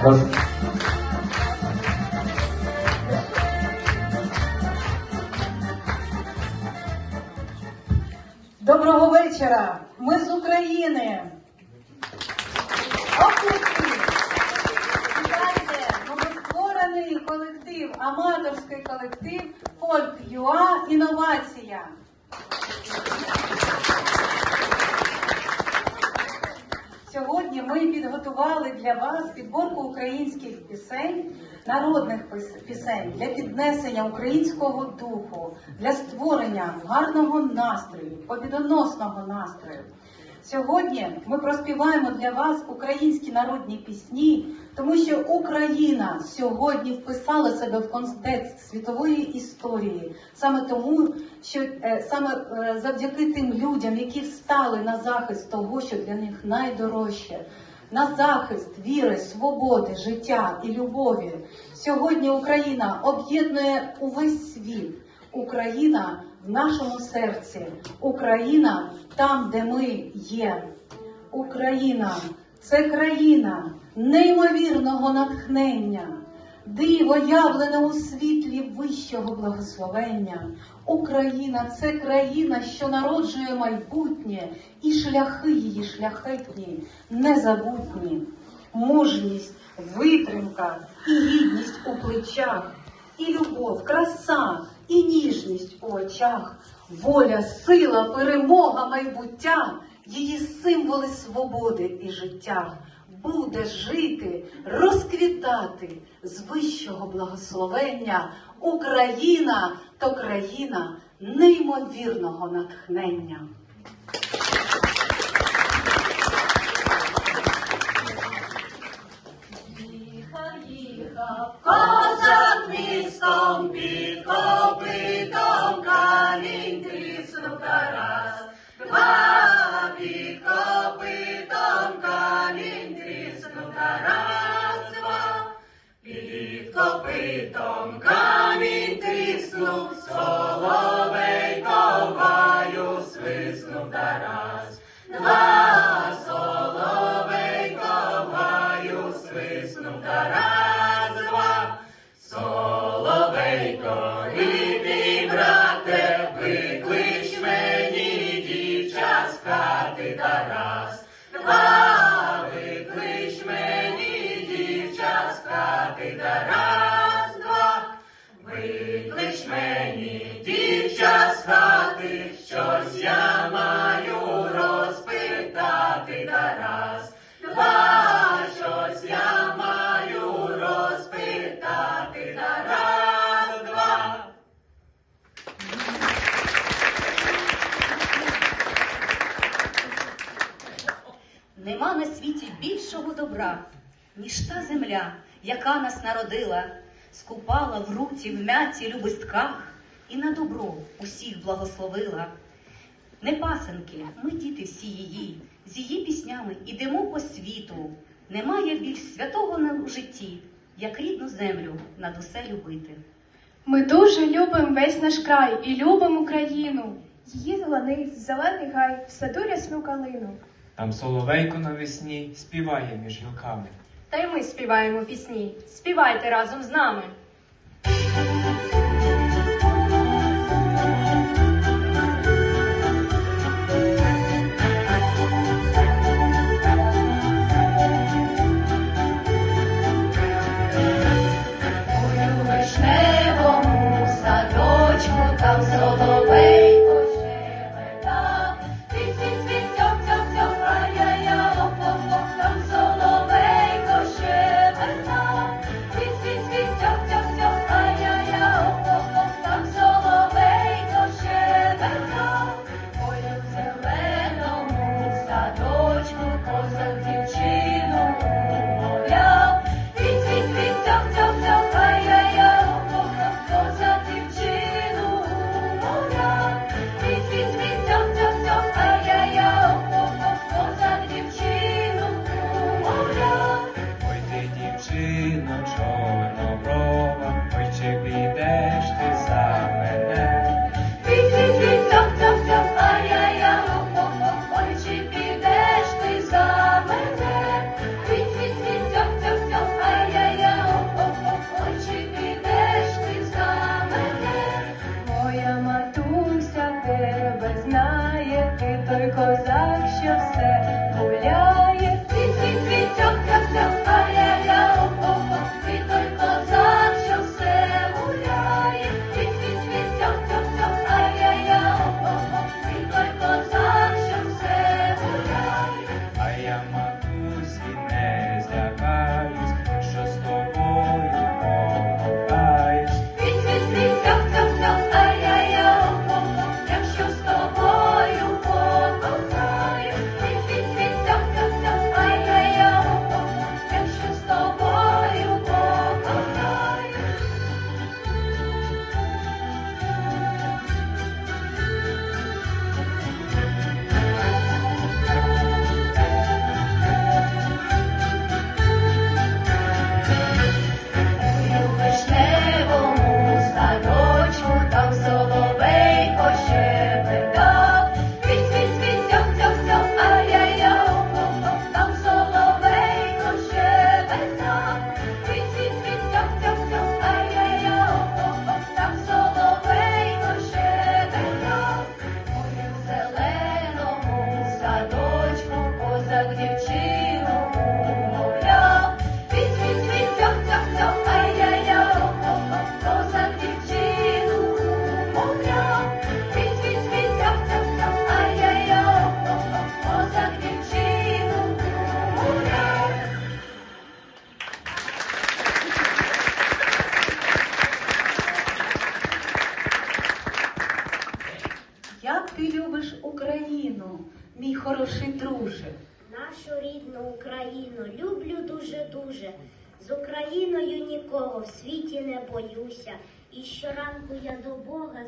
Прошу. Доброго вечора! Ми з України. Новостворений колектив, аматорський колектив Фольк ЮА Інновація. Сьогодні ми підготували для вас підборку українських пісень, народних пісень для піднесення українського духу, для створення гарного настрою, побідоносного настрою. Сьогодні ми проспіваємо для вас українські народні пісні, тому що Україна сьогодні вписала себе в контекст світової історії, саме тому, що е, саме е, завдяки тим людям, які встали на захист того, що для них найдорожче, на захист віри, свободи, життя і любові. Сьогодні Україна об'єднує увесь світ. Україна в нашому серці, Україна там, де ми є. Україна це країна неймовірного натхнення, диво явлене у світлі вищого благословення. Україна це країна, що народжує майбутнє, і шляхи її шляхетні, незабутні. Мужність, витримка і гідність у плечах, і любов, краса, і ніжність у очах, воля, сила, перемога, майбуття, її символи свободи і життя. Буде жити, розквітати з вищого благословення. Україна то країна неймовірного натхнення. Тріснув, соловейко в гаю свиснув Тарас. Два Виклич мені дівча з щось я маю розпитати Тарас. Два, щось я маю розпитати Тарас. Два. Нема на світі більшого добра, ніж та земля, яка нас народила, скупала в руті в мяті любистках і на добро усіх благословила. Не пасенки, ми діти всі її, з її піснями ідемо по світу. Немає більш святого на в житті, як рідну землю над усе любити. Ми дуже любимо весь наш край і любимо Україну. Її зелений, зелений гай, в саду рясну калину. Там соловейко навесні співає між гілками. Та й ми співаємо пісні. Співайте разом з нами. ти любиш Україну, мій хороший друже. Нашу рідну Україну люблю дуже-дуже. З Україною нікого в світі не боюся. І щоранку я до Бога.